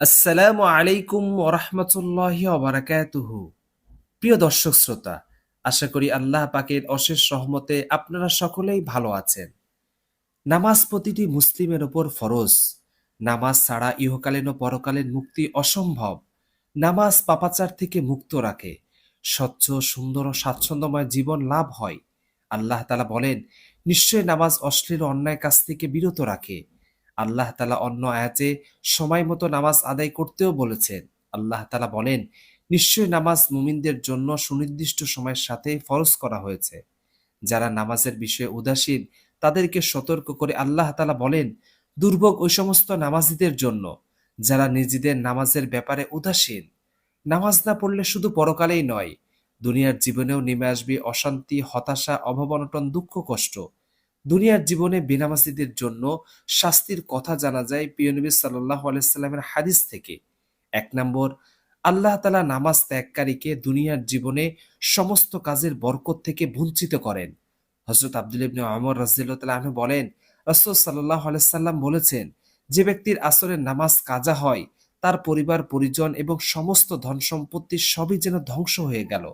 আসসালামু আলাইকুম ওরহমতুল্লাহি অবরাকাতুহু প্রিয় দর্শক শ্রোতা, আশা করি আল্লাহ পাকের অশেষ সহমতে আপনারা সকলেই ভালো আছেন। নামাজ প্রতিটি মুসলিমের ওপর ফরজ। নামাজ ছাড়া ইহকালীন ও পরকালীন মুক্তি অসম্ভব। নামাজ পাপাচার থেকে মুক্ত রাখে। স্বচ্ছ, সুন্দর ও স্বাচ্ছন্দ্যময় জীবন লাভ হয়। আল্লাহ তালা বলেন নিশ্চয় নামাজ অশ্লীল অন্যায় কাজ থেকে বিরত রাখে। আল্লাহ তালা অন্য আয়াতে সময় মতো নামাজ আদায় করতেও বলেছেন। আল্লাহ তালা বলেন নিশ্চয় নামাজ মুমিনদের জন্য সুনির্দিষ্ট সময়ের সাথে ফরজ করা হয়েছে। যারা নামাজের বিষয়ে উদাসীন, তাদেরকে সতর্ক করে আল্লাহ তালা বলেন, দুর্ভোগ ওই সমস্ত নামাজিদের জন্য। যারা নিজেদের নামাজের ব্যাপারে উদাসীন, নামাজ না পড়লে শুধু পরকালেই নয়, দুনিয়ার জীবনেও নেমে আসবে অশান্তি, হতাশা অভাবনটন দুঃখ, কষ্ট। দুনিয়ার জীবনে বেনামাজিদের জন্য শাস্তির কথা জানা যায় পিয়নবী সাল্লাহ আলাইস্লামের হাদিস থেকে। এক নম্বর, আল্লাহ তালা নামাজ ত্যাগকারীকে দুনিয়ার জীবনে সমস্ত কাজের বরকত থেকে বঞ্চিত করেন। হজরত আব্দুল ইবনে আমর রাজিল্লাহ বলেন, রসুল সাল্লাহ আলাইসাল্লাম বলেছেন, যে ব্যক্তির আসরের নামাজ কাজা হয়, তার পরিবার, পরিজন এবং সমস্ত ধন সম্পত্তি সবই যেন ধ্বংস হয়ে গেল।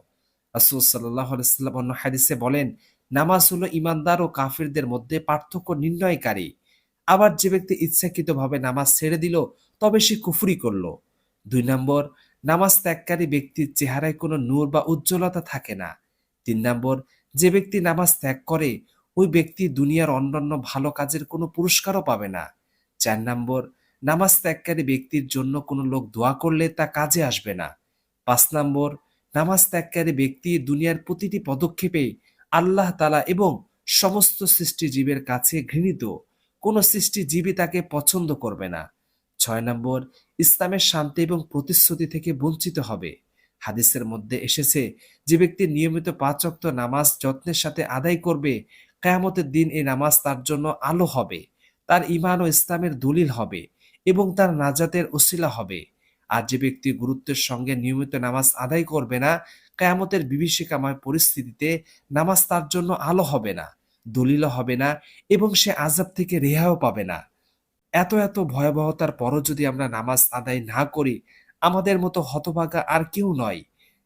রাসুল সাল্লাহ আলাইসাল্লাম অন্য হাদিসে বলেন নামাজ হলো ইমানদার ও কাফিরদের মধ্যে পার্থক্য নির্ণয়কারী। আবার যে ব্যক্তি ইচ্ছাকৃতভাবে নামাজ ছেড়ে দিল, তবে সে কুফরি করল। দুই নম্বর, নামাজ ত্যাগকারী ব্যক্তির চেহারায় কোনো নূর বা উজ্জ্বলতা থাকে না। তিন নম্বর, যে ব্যক্তি নামাজ ত্যাগ করে, ওই ব্যক্তি দুনিয়ার অন্যান্য ভালো কাজের কোনো পুরস্কারও পাবে না। চার নম্বর, নামাজ ত্যাগকারী ব্যক্তির জন্য কোনো লোক দোয়া করলে তা কাজে আসবে না। পাঁচ নম্বর, নামাজ ত্যাগকারী ব্যক্তি দুনিয়ার প্রতিটি পদক্ষেপে আল্লাহ তালা এবং সমস্ত সৃষ্টিজীবের কাছে ঘৃণিত। কোনো সৃষ্টিজীবী তাকে পছন্দ করবে না। ছয় নম্বর, ইসলামের শান্তি এবং প্রতিশ্রুতি থেকে বঞ্চিত হবে। হাদিসের মধ্যে এসেছে, যে ব্যক্তি নিয়মিত পাঁচক্ত নামাজ যত্নের সাথে আদায় করবে, কেয়ামতের দিন এই নামাজ তার জন্য আলো হবে, তার ইমান ও ইসলামের দলিল হবে এবং তার নাজাতের ওসিলা হবে। আর যে ব্যক্তি গুরুত্বের সঙ্গে নিয়মিত নামাজ আদায় করবে না, কেয়ামতের বিভীষিকাময় পরিস্থিতিতে নামাজ তার জন্য আলো হবে না, দলিলও হবে না এবং সে আজাব থেকে রেহাও পাবে না। এত এত ভয়াবহতার পরও যদি আমরা নামাজ আদায় না করি, আমাদের মতো হতভাগা আর কেউ নয়।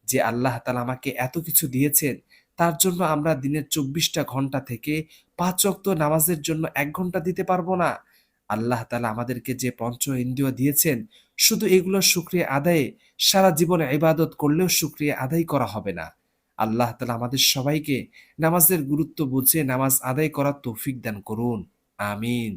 যে আল্লাহ তালা আমাকে এত কিছু দিয়েছেন, তার জন্য আমরা দিনের চব্বিশটা ঘণ্টা থেকে পাঁচ অক্ত নামাজের জন্য এক ঘণ্টা দিতে পারব না। আল্লাহ তালা আমাদেরকে যে পঞ্চ ইন্দ্রিয় দিয়েছেন, শুধু এগুলো সুক্রিয়া আদায়ে সারা জীবনে ইবাদত করলেও সুক্রিয়া আদায় করা হবে না। আল্লাহ তালা আমাদের সবাইকে নামাজের গুরুত্ব বুঝে নামাজ আদায় করার তৌফিক দান করুন। আমিন।